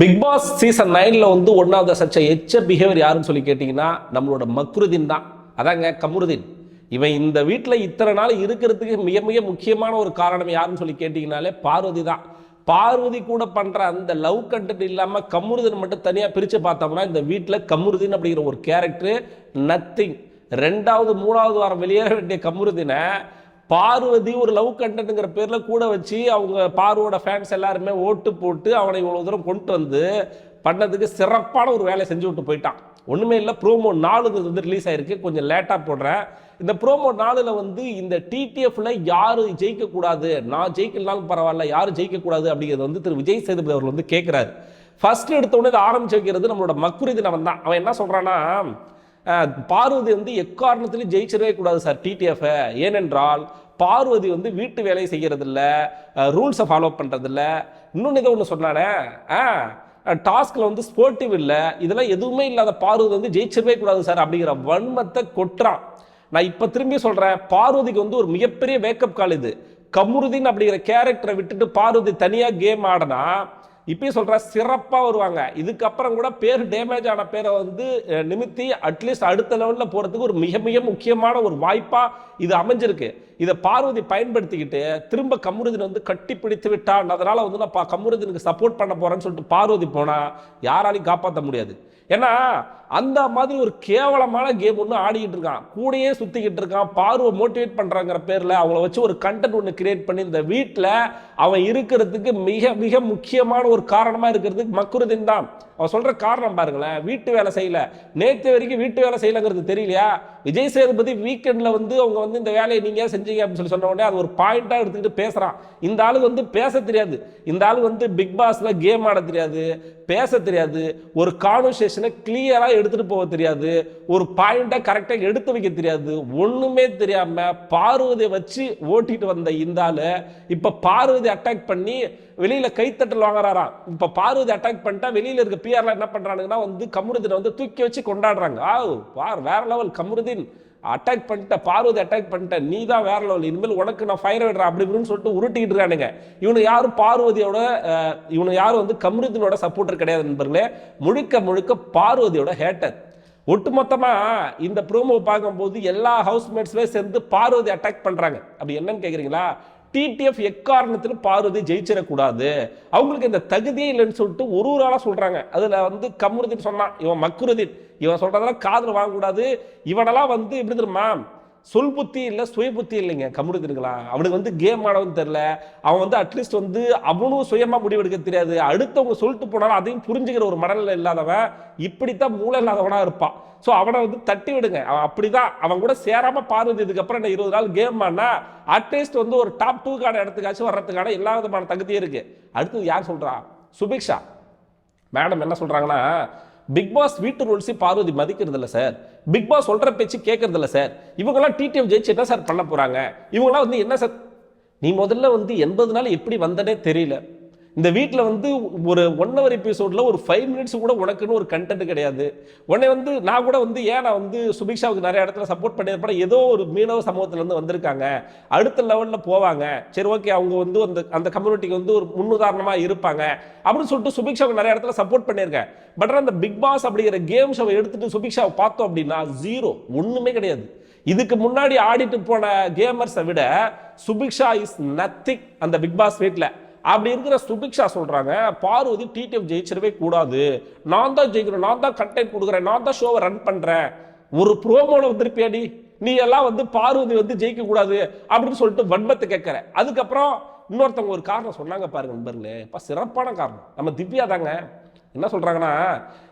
Big Boss season நைன்ல வந்து one த சச்ச எச்ச பிஹேவியர் யாருன்னு சொல்லி கேட்டிங்கன்னா நம்மளோட மக்ருதீன் தான். அதாங்க கமருதீன். இவன் இந்த வீட்டில் இத்தனை நாள் இருக்கிறதுக்கு மிக மிக முக்கியமான ஒரு காரணம் யாருன்னு சொல்லி கேட்டிங்கனாலே பார்வதி தான். பார்வதி கூட பண்ற அந்த லவ் கண்டென்ட் இல்லாமல் கம்ருதீன் மட்டும் தனியாக பிரித்து பார்த்தோம்னா இந்த வீட்டில் கம்ருதீன் அப்படிங்கிற ஒரு கேரக்டர் நத்திங் ரெண்டாவது மூணாவது வாரம் வெளியேற வேண்டிய கம்ருதீனை பார்வதி ஒரு லவ் கண்டென்ட்ங்கிற பேரில் கூட வச்சு அவங்க பார்வோட ஃபேன்ஸ் எல்லாருமே ஓட்டு போட்டு அவனை இவ்வளோ தூரம் கொண்டு வந்து பண்ணதுக்கு சிறப்பான ஒரு வேலையை செஞ்சு விட்டு போயிட்டான். ஒன்றுமே இல்லை ப்ரோமோ நாலுங்கிறது வந்து ரிலீஸ் ஆயிருக்கு. கொஞ்சம் லேட்டாக போடுறேன். இந்த ப்ரோமோ நாலில் வந்து இந்த டிடிஎஃப்ல யார் ஜெயிக்கக்கூடாது நான் ஜெயிக்கலனாலும் பரவாயில்ல யார் ஜெயிக்க கூடாது அப்படிங்கிறது வந்து திரு விஜய் சேதுபதி அவர்கள் வந்து கேட்குறாரு ஃபர்ஸ்ட் எடுத்த உடனே இதை ஆரம்பிச்சு வைக்கிறது நம்மளோட மக்குரிதின் அவன் தான். அவன் என்ன சொல்கிறான்னா பார்வதி வந்து எக்காரணத்திலையும் ஜெயிச்சிடவே கூடாது சார் டிடிஎஃப் ஏனென்றால் பார்வதி வந்து வீட்டு வேலையை செய்கிறதில்ல ரூல்ஸை ஃபாலோ பண்ணுறதில்ல இன்னொன்று இதை ஒன்று சொன்னானே ஆ டாஸ்கில் வந்து ஸ்போர்ட்டிவ் இல்லை இதெல்லாம் எதுவுமே இல்லாத பார்வதி வந்து ஜெயிச்சிடவே கூடாது சார் அப்படிங்கிற வன்மத்தை கொட்டுறான். நான் இப்போ திரும்பி சொல்கிறேன் பார்வதிக்கு வந்து ஒரு மிகப்பெரிய வேக்கப் கால் இது. கமுருதீன் அப்படிங்கிற கேரக்டரை விட்டுட்டு பார்வதி தனியாக கேம் ஆடினா இப்பயும் சொல்கிற சிறப்பாக வருவாங்க. இதுக்கப்புறம் கூட பேர் டேமேஜ் ஆன பேரை வந்து நிமித்தி அட்லீஸ்ட் அடுத்த லெவலில் போகிறதுக்கு ஒரு மிக மிக முக்கியமான ஒரு வாய்ப்பாக இது அமைஞ்சிருக்கு. இதை பார்வதி பயன்படுத்திக்கிட்டு திரும்ப கமுருதீன் வந்து கட்டி பிடித்து விட்டான் அதனால் வந்து நான் பா- கமுருதீனுக்கு சப்போர்ட் பண்ண போகிறேன்னு சொல்லிட்டு பார்வதி போனால் யாராலையும் காப்பாற்ற முடியாது. ஏன்னா அந்த மாதிரி ஒரு கேவலமான கேம் ஒன்று ஆடிக்கிட்டு இருக்கான். கூடயே சுற்றிக்கிட்டு இருக்கான். பார்வை மோட்டிவேட் பண்ணுறாங்கிற பேரில் அவங்கள வச்சு ஒரு கண்டென்ட் ஒன்று கிரியேட் பண்ணி இந்த வீட்டில் அவன் இருக்கிறதுக்கு மிக மிக முக்கியமான ஒரு காரணமாக இருக்கிறதுக்கு மக்குருதின் தான். அவன் சொல்ற காரணம் பாருங்களேன் வீட்டு வேலை செய்யல. நேற்று வரைக்கும் வீட்டு வேலை செய்யலங்கிறது தெரியலையா? விஜய் சேதுபதி வீக்கெண்ட்ல வந்து அவங்க வந்து இந்த வேலையை நீங்க செஞ்சீங்க அப்படின்னு சொல்லி சொன்ன உடனே அது ஒரு பாயிண்டா எடுத்துக்கிட்டு பேசுறான். இந்த ஆளுக்கு வந்து பேச தெரியாது. இந்த ஆள் வந்து பிக் பாஸ்ல கேம் ஆட தெரியாது. பேச தெரியாது. ஒரு கான்வர்சேஷனை கிளியரா எடுத்துட்டு போக தெரியாது. ஒரு பாயிண்டா கரெக்டா எடுத்து வைக்க தெரியாது. ஒண்ணுமே தெரியாம பார்வதியை வச்சு ஓட்டிட்டு வந்த இந்த ஆளு இப்ப பார்வதி அட்டாக் பண்ணி வெளியில் கைத்தட்டல் வாங்குறாராம். இப்போ பார்வதி அட்டாக் பண்ணிட்டா வெளியில் இருக்க பிஆர்ல என்ன பண்ணுறானுங்கன்னா வந்து கமருதீனை வந்து தூக்கி வச்சு கொண்டாடுறாங்க. ஆ பார் வேற லெவல் கமருதீன் அட்டாக் பண்ணிட்ட பார்வதி அட்டாக் பண்ணிட்ட நீ தான் வேற லெவல் இனிமேல் உனக்கு நான் ஃபயர் விடுறேன் அப்படி இப்படின்னு சொல்லிட்டு உருட்டிக்கிட்டு இருக்கானுங்க. இவனு யாரும் பார்வதியோட இவனு யாரும் வந்து கமருதீனோட சப்போர்ட்டர் கிடையாது நண்பர்களே. முழுக்க முழுக்க பார்வதியோட ஹேட்டர் ஒட்டுமொத்தமாக இந்த ப்ரோமோ பார்க்கும்போது எல்லா ஹவுஸ்மேட்ஸுமே சேர்ந்து பார்வதி அட்டாக் பண்ணுறாங்க அப்படி என்னன்னு கேட்குறீங்களா டிடிஎஃப் எக்காரணத்திலும் பார்வதி ஜெயிச்சிடக்கூடாது. அவங்களுக்கு இந்த தகுதியே இல்லைன்னு சொல்லிட்டு ஒரு ஒரு ஆளாக சொல்கிறாங்க அதில் வந்து கமருதீன் சொன்னான் இவன் மக்குருதீன் இவன் சொல்கிறதெல்லாம் காதில் வாங்கக்கூடாது. இவனெல்லாம் வந்து எப்படி தெரியுமா? சொல் புத்தி இல்லை சுய புத்தி இல்லைங்க. கம்முடுத்துருக்கலாம் அவனுக்கு வந்து கேம் ஆடவும் தெரில. அவன் வந்து அட்லீஸ்ட் வந்து அவனும் சுயமாக முடிவெடுக்க தெரியாது. அடுத்தவங்க சொல்லிட்டு போனாலும் அதையும் புரிஞ்சுக்கிற ஒரு மடலில் இல்லாதவன் இப்படித்தான் மூளை இல்லாதவனாக இருப்பான். ஸோ அவனை வந்து தட்டி விடுங்க. அவன் அப்படிதான். அவன் கூட சேராமல் பார்வதி இதுக்கப்புறம் என்ன இருபது நாள் கேம் ஆனா அட்லீஸ்ட் வந்து ஒரு டாப் டூக்கான இடத்துக்காச்சும் வர்றதுக்கான எல்லா விதமான தகுதியும் இருக்குது அடுத்தது யார் சொல்கிறா சுபிக்ஷா. மேடம் என்ன சொல்கிறாங்கன்னா பிக் பாஸ் வீட்டு ரூல்ஸை பார்வதி மதிக்கிறது இல்லை சார் பிக் பாஸ் சொல்கிற பேச்சு கேட்கறது இல்லை சார் இவங்கெல்லாம் டிடிஎஃப் ஜெயிச்சு என்ன சார் பண்ண போகிறாங்க இவங்களாம் வந்து என்ன சார் நீ முதல்ல வந்து எண்பது நாள் எப்படி வந்தனே தெரியல. இந்த வீட்டில் வந்து ஒரு ஒன் ஹவர் எபிசோடில் ஒரு ஃபைவ் மினிட்ஸ் கூட உனக்குன்னு ஒரு கண்டென்ட் கிடையாது. உடனே வந்து நான் கூட வந்து ஏன் நான் வந்து சுபிக்ஷாவுக்கு நிறைய இடத்துல சப்போர்ட் பண்ணியிருப்பேன் ஏதோ ஒரு மீனவ சமூகத்துலேருந்து வந்திருக்காங்க. அடுத்த லெவலில் போவாங்க. சரி ஓகே அவங்க வந்து அந்த அந்த கம்யூனிட்டிக்கு வந்து ஒரு முன்னுதாரணமாக இருப்பாங்க. அப்படின்னு சொல்லிட்டு சுபிக்ஷாவுக்கு நிறைய இடத்துல சப்போர்ட் பண்ணியிருக்கேன். பட் அந்த பிக் பாஸ் அப்படிங்கிற கேம் ஷோவை எடுத்துட்டு சுபிக்ஷாவை பார்த்தோம் அப்படின்னா ஜீரோ ஒன்றுமே கிடையாது. இதுக்கு முன்னாடி ஆடிட்டு போன கேமர்ஸை விட சுபிக்ஷா இஸ் நத்திங் அந்த பிக் பாஸ் வீட்டில் அப்படி இருக்கிற சுபிக்ஷா சொல்கிறாங்க பார்வதி டிடிஎஃப் ஜெயிச்சிடவே கூடாது. நான் தான் ஜெயிக்கிறேன் நான் தான் கண்டென்ட் கொடுக்குறேன் நான் தான் ஷோவை ரன் பண்ணுறேன் ஒரு ப்ரோமோல வந்திருப்பியாடி நீ? எல்லாம் வந்து பார்வதி வந்து ஜெயிக்க கூடாது அப்படின்னு சொல்லிட்டு வன்மத்தை கேட்குற. அதுக்கப்புறம் இன்னொருத்தவங்க ஒரு காரணம் சொன்னாங்க பாருங்க நண்பர்களே. இப்போ சிறப்பான காரணம். நம்ம திவ்யா தாங்க. என்ன சொல்கிறாங்கன்னா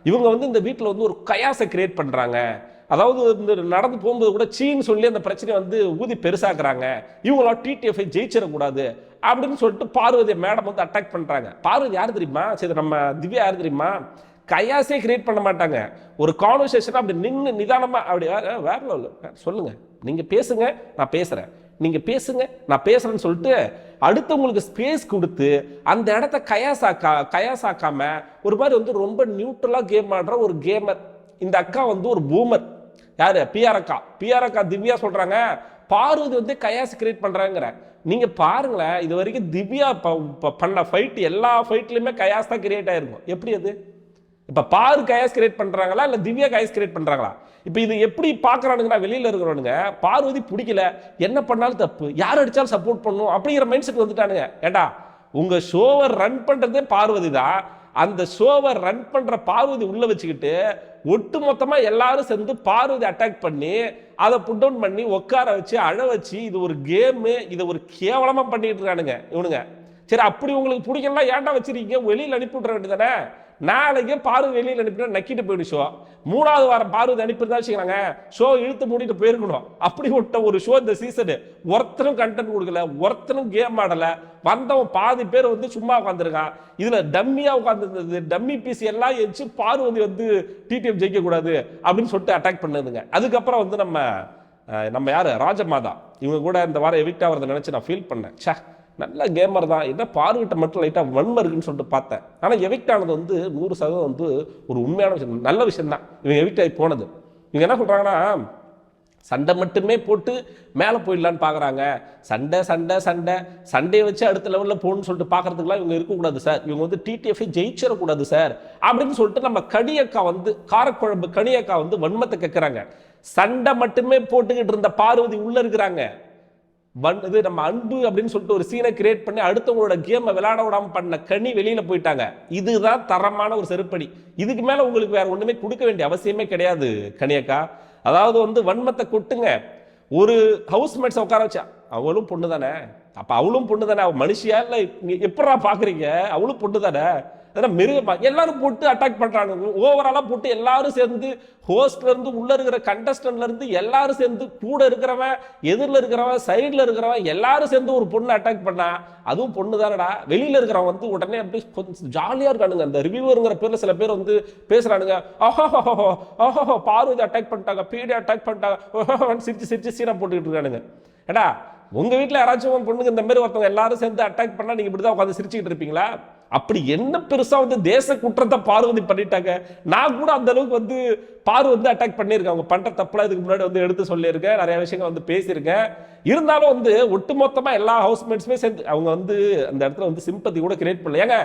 இவங்க வந்து இந்த வீட்டில் வந்து ஒரு கயாசை கிரியேட் பண்ணுறாங்க அதாவது இந்த நடந்து போகும்போது கூட சீன்னு சொல்லி அந்த பிரச்சனையை வந்து ஊதி பெருசாக்குறாங்க. இவங்களா டிடிஎஃப்ஐ ஜெயிச்சிடக்கூடாது அப்படின்னு சொல்லிட்டு பார்வதி மேடம் வந்து அட்டாக் பண்ணுறாங்க பார்வதி யார் தெரியுமா? சரி நம்ம திவ்யா யார் தெரியுமா? கையாசே கிரியேட் பண்ண மாட்டாங்க. ஒரு கான்வர்சேஷன் அப்படி நின்று நிதானமாக அப்படி வேற வேற level. சொல்லுங்க. நீங்கள் பேசுங்க நான் பேசுகிறேன் நீங்கள் பேசுங்க நான் பேசுகிறேன்னு சொல்லிட்டு அடுத்தவங்களுக்கு ஸ்பேஸ் கொடுத்து அந்த இடத்த கயாசாக்கா கயாசாக்காமல் ஒரு மாதிரி வந்து ரொம்ப நியூட்ரலாக கேம் ஆடுற ஒரு கேமர் இந்த அக்கா வந்து ஒரு பூமர் யாரு? பிஆர் அக்கா பிஆர் அக்கா திவ்யா சொல்கிறாங்க பார்வதி வந்து கயாஸ் கிரியேட் பண்ணுறாங்கிற நீங்கள் பாருங்களேன் இது வரைக்கும் திவ்யா ப- பண்ண ஃபைட் எல்லா ஃபைட்லையுமே கயாஸ் தான் கிரியேட் ஆயிருக்கும். எப்படி அது? இப்போ பாரு கயாஸ் கிரியேட் பண்ணுறாங்களா இல்லை திவ்யா கயாஸ் கிரியேட் பண்ணுறாங்களா இப்போ இது எப்படி பாக்குறானுங்கன்னா வெளியில் இருக்கிறவனுங்க பார்வதி பிடிக்கல. என்ன பண்ணாலும் தப்பு. யார் அடித்தாலும் சப்போர்ட் பண்ணும் அப்படிங்கிற மைண்ட் செட் வந்துட்டானுங்க. ஏண்டா? உங்கள் ஷோவை ரன் பண்ணுறதே பார்வதி தான். அந்த ஷோவை ரன் பண்ணுற பார்வதி உள்ளே வச்சுக்கிட்டு ஒட்டு மொத்தமாக எல்லாரும் சேர்ந்து பார்வதி அட்டாக் பண்ணி அதை புட் டவுன் பண்ணி உட்கார வச்சு அழ வச்சு இது ஒரு கேமு இதை ஒரு கேவலமாக பண்ணிட்டு இருக்கானுங்க இவனுங்க. சரி அப்படி உங்களுக்கு பிடிக்கலாம் ஏன்டா வச்சிருக்கீங்க? வெளியில் அனுப்பி விட்ற வேண்டியதானே நாளைக்கே பார்வை வெளியில் அனுப்பினா நக்கிட்டு போயிடு ஷோ. மூணாவது வாரம் பார்வதி அனுப்பியிருந்தா வச்சுக்கிறாங்க ஷோ இழுத்து மூடிட்டு போயிருக்கணும். அப்படி விட்ட ஒரு ஷோ இந்த சீசனு ஒருத்தரும் கண்டென்ட் கொடுக்கல ஒருத்தரும் கேம் ஆடல. வந்தவன் பாதி பேர் வந்து சும்மா உட்காந்துருக்கான் இதுல டம்மியா உட்காந்துருந்தது டம்மி பீஸ் எல்லாம் எச்சு பார்வதி வந்து டிடிஎம் ஜெயிக்க கூடாது அப்படின்னு சொல்லிட்டு அட்டாக் பண்ணுதுங்க. அதுக்கப்புறம் வந்து நம்ம நம்ம யாரு? ராஜமாதா. இவங்க கூட இந்த வாரம் எவிக்ட் ஆகிறத நினைச்சு நான் ஃபீல் பண்ணேன். சே நல்ல கேமர் தான். என்ன பார்வையிட்ட மட்டும் லைட்டாக வன்மை இருக்குன்னு சொல்லிட்டு பார்த்தேன். ஆனால் எவிக்ட் ஆனது வந்து நூறு சதவீதம் வந்து ஒரு உண்மையான விஷயம். நல்ல விஷயம் தான் இவங்க எவிக்ட் ஆகி போனது. இவங்க என்ன சொல்கிறாங்கன்னா சண்டை மட்டுமே போட்டு மேலே போயிடலான்னு பார்க்குறாங்க சண்டை சண்டை சண்டை. சண்டையை வச்சு அடுத்த லெவலில் போகணும்னு சொல்லிட்டு பார்க்கறதுக்குலாம் இவங்க இருக்கக்கூடாது சார் இவங்க வந்து டிடிஎஃப்ஐ ஜெயிச்சிடக்கூடாது சார் அப்படின்னு சொல்லிட்டு நம்ம கனியக்கா வந்து காரக்குழம்பு கனியக்கா வந்து வன்மத்தை கேட்குறாங்க சண்டை மட்டுமே போட்டுக்கிட்டு இருந்த பார்வதி உள்ளே இருக்கிறாங்க. இது நம்ம அன்பு அப்படின்னு சொல்லிட்டு ஒரு சீனை கிரியேட் பண்ணி அடுத்தவங்களோட கேமை விளையாட விடாம பண்ண கனி வெளியில போயிட்டாங்க. இதுதான் தரமான ஒரு செருப்படி. இதுக்கு மேல உங்களுக்கு வேற ஒண்ணுமே கொடுக்க வேண்டிய அவசியமே கிடையாது கனியக்கா. அதாவது வந்து வன்மத்தை கொட்டுங்க. ஒரு ஹவுஸ்மேட்ஸ் உட்கார வச்சா அவளும் பொண்ணு தானே அப்ப அவளும் பொண்ணு தானே அவ மனுஷியா இல்ல? எப்படா பாக்குறீங்க? அவளும் பொண்ணு தானே அதெல்லாம் மிருகமா எல்லாரும் போட்டு அட்டாக் பண்ணுறாங்க ஓவராலாக போட்டு எல்லாரும் சேர்ந்து ஹோஸ்ட்லேருந்து உள்ளே இருக்கிற கண்டஸ்டன்ட்லேருந்து எல்லாரும் சேர்ந்து கூட இருக்கிறவன் எதிரில் இருக்கிறவன் சைடில் இருக்கிறவன் எல்லாரும் சேர்ந்து ஒரு பொண்ணு அட்டாக் பண்ணா அதுவும் பொண்ணு தானடா வெளியில் இருக்கிறவன் வந்து உடனே அப்படியே கொஞ்சம் ஜாலியாக இருக்கானுங்க. அந்த ரிவ்யூவருங்கிற பேரில் சில பேர் வந்து பேசுகிறானுங்க ஆஹோ ஆஹோ பார்வதி அட்டாக் பண்ணிட்டாங்க பீடி அட்டாக் பண்ணிட்டாங்க. ஓஹோன்னு சிரிச்சு சிரிச்சு சீனா போட்டுக்கிட்டு இருக்கானுங்க. ஏடா உங்கள் வீட்டில் யாராச்சும் பொண்ணுங்க இந்த மாதிரி ஒருத்தவங்க எல்லாரும் சேர்ந்து அட்டாக் பண்ணால் நீங்கள் இப்படி தான் உட்காந்து சிரிச்சுக்கிட்டு இருப்பீங்களா? அப்படி என்ன பெருசா வந்து தேச குற்றத்தை பார்வதி பண்ணிட்டாங்க? நான் கூட அந்த அளவுக்கு வந்து பாரு வந்து அட்டாக் பண்ணியிருக்கேன். அவங்க பண்ற தப்புலாம் இதுக்கு முன்னாடி வந்து எடுத்து சொல்லியிருக்கேன். நிறைய விஷயங்கள் வந்து பேசியிருக்கேன். இருந்தாலும் வந்து ஒட்டுமொத்தமா எல்லா ஹவுஸ்மேட்ஸுமே சேர்ந்து அவங்க வந்து அந்த இடத்துல வந்து சிம்பத்தி கூட கிரியேட் பண்ணல. ஏங்க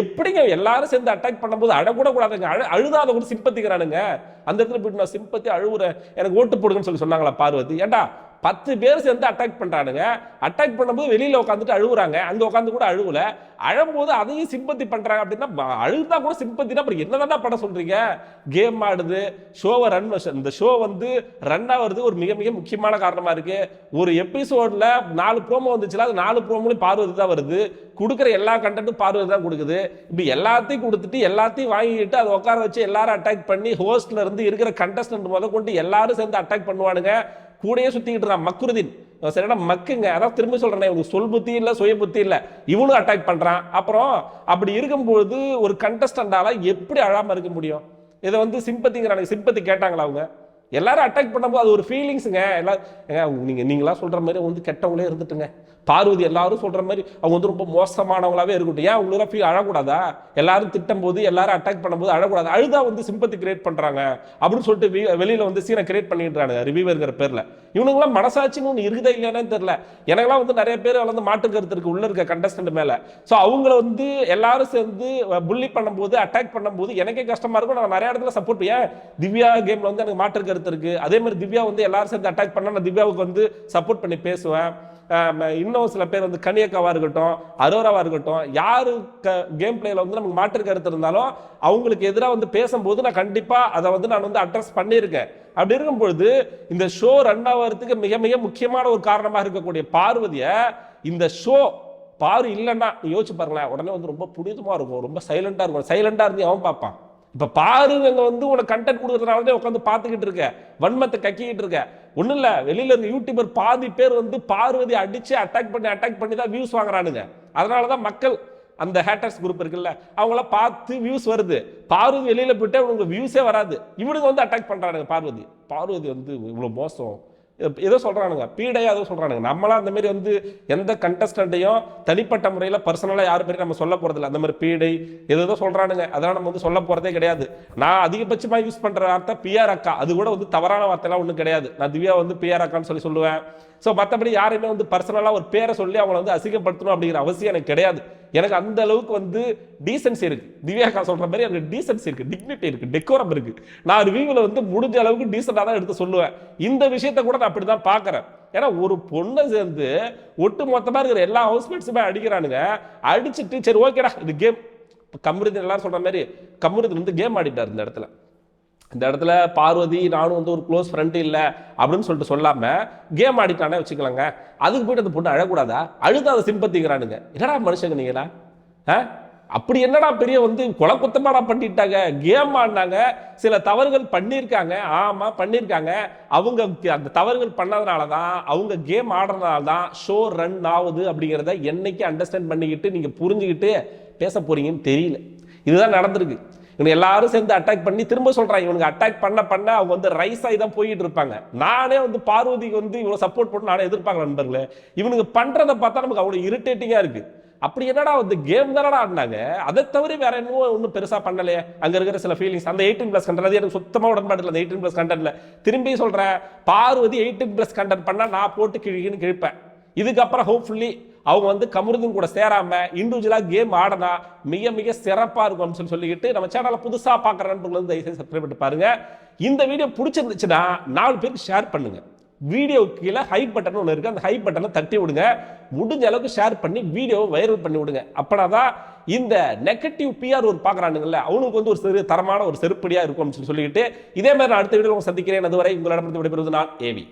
எப்படிங்க எல்லாரும் சேர்ந்து அட்டாக் பண்ணும்போது அழ கூட கூடாதுங்க. அழ அழுதாத கூட சிம்பத்திக்கிறானுங்க அந்த இடத்துல போயிட்டு நான் சிம்பத்தி அழுவுறேன். எனக்கு ஓட்டு போடுங்கன்னு சொல்லி சொன்னாங்களா பார்வதி? ஏண்டா பத்து பேர் சேர்ந்து அட்டாக் பண்ணுறானுங்க அட்டாக் பண்ணும்போது வெளியில் உட்காந்துட்டு அழுகுறாங்க அங்கே உட்காந்து கூட அழுகல அழும்போது அதையும் சிம்பத்தி பண்ணுறாங்க அப்படின்னா ப- அழுதா கூட சிம்பத்தினா அப்புறம் என்னதான்டா பண்ண சொல்கிறீங்க கேம் ஆடுது. ஷோவை ரன் இந்த ஷோ வந்து ரன் ஆகிறது ஒரு மிக மிக முக்கியமான காரணமாக இருக்குது ஒரு எபிசோடில் நாலு ப்ரோமோ வந்துச்சுன்னா அது நாலு ப்ரோமோலையும் பார்வதி தான் வருது. கொடுக்குற எல்லா கண்டென்ட்டும் பார்வை தான் கொடுக்குது. இப்படி எல்லாத்தையும் கொடுத்துட்டு எல்லாத்தையும் வாங்கிட்டு அதை உட்கார வச்சு எல்லாரும் அட்டாக் பண்ணி ஹோஸ்ட்ல இருந்து இருக்கிற கண்டஸ்டன்ட் முத கொண்டு எல்லாரும் சேர்ந்து அட்டாக் பண்ணுவானுங்க. கூடையே சுற்றிக்கிட்டு இருக்கான் மக்குருதீன் அவன் சரியான மக்குங்க. அதான் திரும்ப சொல்கிறேன் இவனுக்கு சொல் புத்தி இல்லை சுய புத்தி இல்லை. இவனும் அட்டாக் பண்ணுறான் அப்புறம் அப்படி இருக்கும்போது ஒரு கண்டஸ்டண்டால எப்படி அழாமல் இருக்க முடியும்? இதை வந்து சிம்பத்திங்கிறாங்க சிம்பத்தி கேட்டாங்களா அவங்க? எல்லாரும் அட்டாக் பண்ணும்போது அது ஒரு ஃபீலிங்ஸுங்க எல்லாம் நீங்கள் நீங்களாம் சொல்கிற மாதிரி வந்து கெட்டவங்களே இருந்துட்டுங்க. பார்வதி எல்லாரும் சொல்கிற மாதிரி அவங்க வந்து ரொம்ப மோசமானவங்களாவே இருக்கட்டும். ஏன் அவங்களெல்லாம் ஃபீல் அழக்கூடாதா? எல்லாரும் திட்டம் போது எல்லாரும் அட்டாக் பண்ணும்போது அழக்கூடாது? அழுதா வந்து சிம்பத்தி கிரியேட் பண்ணுறாங்க அப்படின்னு சொல்லிட்டு வீ- வந்து சீனை கிரியேட் பண்ணிடுறாங்க ரிவியூவருங்கிற பேரில். இவனுங்களாம் மனசாட்சின்னு ஒன்று இருக்குதா இல்லையானு தெரில எனக்கெல்லாம் வந்து நிறைய பேர் வளர்ந்து மாட்டு கருத்து இருக்கு உள்ளே இருக்க கண்டஸ்டன்ட் மேலே. ஸோ அவங்கள வந்து எல்லாரும் சேர்ந்து புள்ளி பண்ணும்போது அட்டாக் பண்ணும்போது எனக்கே கஷ்டமாக இருக்கும். நான் நிறைய இடத்துல சப்போர்ட் ஏன்? திவ்யா கேமில் வந்து எனக்கு மாற்று கருத்து இருக்குது அதே மாதிரி திவ்யா வந்து எல்லாரும் சேர்ந்து அட்டாக் பண்ணால் நான் திவ்யாவுக்கு வந்து சப்போர்ட் பண்ணி பேசுவேன். இன்னும் சில பேர் வந்து கனியக்காவாக இருக்கட்டும் அரோராவாக இருக்கட்டும் யாரு கேம் பிளேயில் வந்து நமக்கு மாற்று கருத்து இருந்தாலும் அவங்களுக்கு எதிராக வந்து பேசும்போது நான் கண்டிப்பாக அதை வந்து நான் வந்து அட்ரஸ் பண்ணியிருக்கேன். அப்படி இருக்கும்பொழுது இந்த ஷோ ரன் ஆகிறதுக்கு மிக மிக முக்கியமான ஒரு காரணமாக இருக்கக்கூடிய பார்வதியை இந்த ஷோ பாரு இல்லைன்னா யோசிச்சு பாருங்களேன் உடனே வந்து ரொம்ப புனிதமாக இருக்கும் ரொம்ப சைலண்டாக இருக்கும். சைலண்டாக இருந்து அவன் பார்ப்பான். இப்போ பாருங்க வந்து உனக்கு கண்டென்ட் கொடுக்குறதுனால தான் உட்காந்து பார்த்துக்கிட்டு இருக்க. வன்மத்தை கக்கிக்கிட்டு இருக்க. ஒன்றும் இல்லை வெளியில் இருக்க யூடியூபர் பாதி பேர் வந்து பார்வதி அடித்து அட்டாக் பண்ணி அட்டாக் பண்ணி தான் வியூஸ் வாங்குறானுங்க. அதனாலதான் மக்கள் அந்த ஹேட்டர்ஸ் குரூப் இருக்குல்ல அவங்கள பார்த்து வியூஸ் வருது. பார்வதி வெளியில் போயிட்டு உங்களுக்கு வியூஸே வராது. இவனுங்க வந்து அட்டாக் பண்ணுறானுங்க பார்வதி. பார்வதி வந்து இவ்வளோ மோசம். ஏதோ சொல்கிறானுங்க பீடையாக ஏதோ சொல்கிறானுங்க நம்மளாம் அந்தமாரி வந்து எந்த கண்டஸ்டண்ட்டையும் தனிப்பட்ட முறையில் பர்சனலாக யார் பேரையும் நம்ம சொல்ல போகிறதில்ல அந்த மாதிரி பீடை ஏதோ சொல்கிறானுங்க அதெல்லாம் நம்ம வந்து சொல்ல போகிறதே கிடையாது. நான் அதிகபட்சமாக யூஸ் பண்ணுற வார்த்தை பிஆர் அக்கா. அது கூட வந்து தவறான வார்த்தைலாம் ஒன்றும் கிடையாது. நான் திவ்யா வந்து பிஆர் அக்கான்னு சொல்லி சொல்லுவேன். ஸோ மற்றபடி யாரையுமே வந்து பர்சனலாக ஒரு பேரை சொல்லி அவங்கள வந்து அசிங்கப்படுத்தணும் அப்படிங்கிற அவசியம் எனக்கு கிடையாது. எனக்கு அந்த அளவுக்கு வந்து டீசன்சி இருக்கு. திவ்யாக்கா சொல்ற மாதிரி எனக்கு டீசன்சி இருக்கு. டிக்னிட்டி இருக்கு. டெக்கோரம் இருக்கு. நான் ரிவ்யூவில் வந்து முடிஞ்ச அளவுக்கு டீசெண்டாக தான் எடுத்து சொல்லுவேன். இந்த விஷயத்தை கூட நான் அப்படி தான் பார்க்குறேன். ஏன்னா ஒரு பொண்ணை சேர்ந்து ஒட்டு மொத்தமாக இருக்கிற எல்லா ஹவுஸ்மேட்ஸுமே அடிக்கிறானுங்க. அடிச்சுட்டு சரி ஓகேடா இது கேம் கம்ருதீன் எல்லாரும் சொல்ற மாதிரி கம்ருதீன் வந்து கேம் ஆடிட்டார் இந்த இடத்துல. இந்த இடத்துல பார்வதி நானும் வந்து ஒரு க்ளோஸ் ஃப்ரெண்டு இல்லை அப்படின்னு சொல்லிட்டு சொல்லாமல் கேம் ஆடிட்டானே வச்சுக்கலாங்க அதுக்கு போயிட்டு அந்த பொண்ணு அழக்கூடாதா? அழுது அதை சிம்பத்திங்கிறானுங்க என்னடா மனுஷங்க நீங்களா ஆ? அப்படி என்னடா பெரிய வந்து கொலை குத்தமாடா பண்ணிட்டாங்க? கேம் ஆடினாங்க. சில தவறுகள் பண்ணியிருக்காங்க. ஆமாம் பண்ணியிருக்காங்க. அவங்க அந்த தவறுகள் பண்ணதுனால தான் அவங்க கேம் ஆடுறதுனால தான் ஷோ ரன் ஆகுது அப்படிங்கிறத என்னைக்கு அண்டர்ஸ்டாண்ட் பண்ணிக்கிட்டு நீங்கள் புரிஞ்சுக்கிட்டு பேச போகிறீங்கன்னு தெரியல. இதுதான் நடந்திருக்கு. இவனு எல்லாரும் சேர்ந்து அட்டாக் பண்ணி திரும்ப சொல்றாங்க. இவனுக்கு அட்டாக் பண்ண பண்ண அவங்க வந்து ரைஸ் ஆகி தான் போயிட்டு இருப்பாங்க. நானே வந்து பார்வதிக்கு வந்து இவ்வளோ சப்போர்ட் போட்டு நானே எதிர்ப்பாங்க நண்பர்களே. இவனுக்கு பண்றதை பார்த்தா நமக்கு அவ்வளோ இரிட்டேட்டிங்காக இருக்கு. அப்படி என்னடா வந்து கேம் தானடா ஆடினாங்க. அதை தவிர வேற என்னவோ ஒன்றும் பெருசாக பண்ணலையே. அங்கே இருக்கிற சில ஃபீலிங்ஸ் அந்த எயிட்டீன் ப்ளஸ் கண்டென்ட் அது எனக்கு சுத்தமாக உடன்பாடு இல்லை. அந்த எயிட்டீன் ப்ளஸ் கண்டென்ட்ல திரும்பி சொல்கிறேன் பார்வதி எயிட்டீன் ப்ளஸ் கண்டென்ட் பண்ணால் நான் போட்டு கிழின்னு கிழிப்பேன். இதுக்கப்புறம் ஹோப்ஃபுல்லி அவங்க வந்து கமருதீன் கூட சேராம இண்டிவிஜுவலாக கேம் ஆடினா மிக மிக சிறப்பாக இருக்கும் அப்படின்னு சொல்லி சொல்லிக்கிட்டு நம்ம சேனலை புதுசாக பார்க்குற நண்பர்கள் வந்து தயவுசெய்து சப்ஸ்கிரைப் பண்ணிட்டு பாருங்க. இந்த வீடியோ பிடிச்சிருந்துச்சுன்னா நாலு பேருக்கு ஷேர் பண்ணுங்க. வீடியோ கீழே ஹை பட்டன் ஒன்று இருக்குது அந்த ஹை பட்டனை தட்டி விடுங்க. முடிஞ்ச அளவுக்கு ஷேர் பண்ணி வீடியோவை வைரல் பண்ணி விடுங்க. அப்போனா தான் இந்த நெகட்டிவ் பிஆர் ஒரு பார்க்குறானுங்கல்ல அவனுக்கு வந்து ஒரு சிறு தரமான ஒரு செருப்படியாக இருக்கும் அப்படின்னு சொல்லிட்டு சொல்லிக்கிட்டு இதே மாதிரி நான் அடுத்த வீடியோ சந்திக்கிறேன். அதுவரை உங்களிடம் விடைபெறுவது நான் ஏவி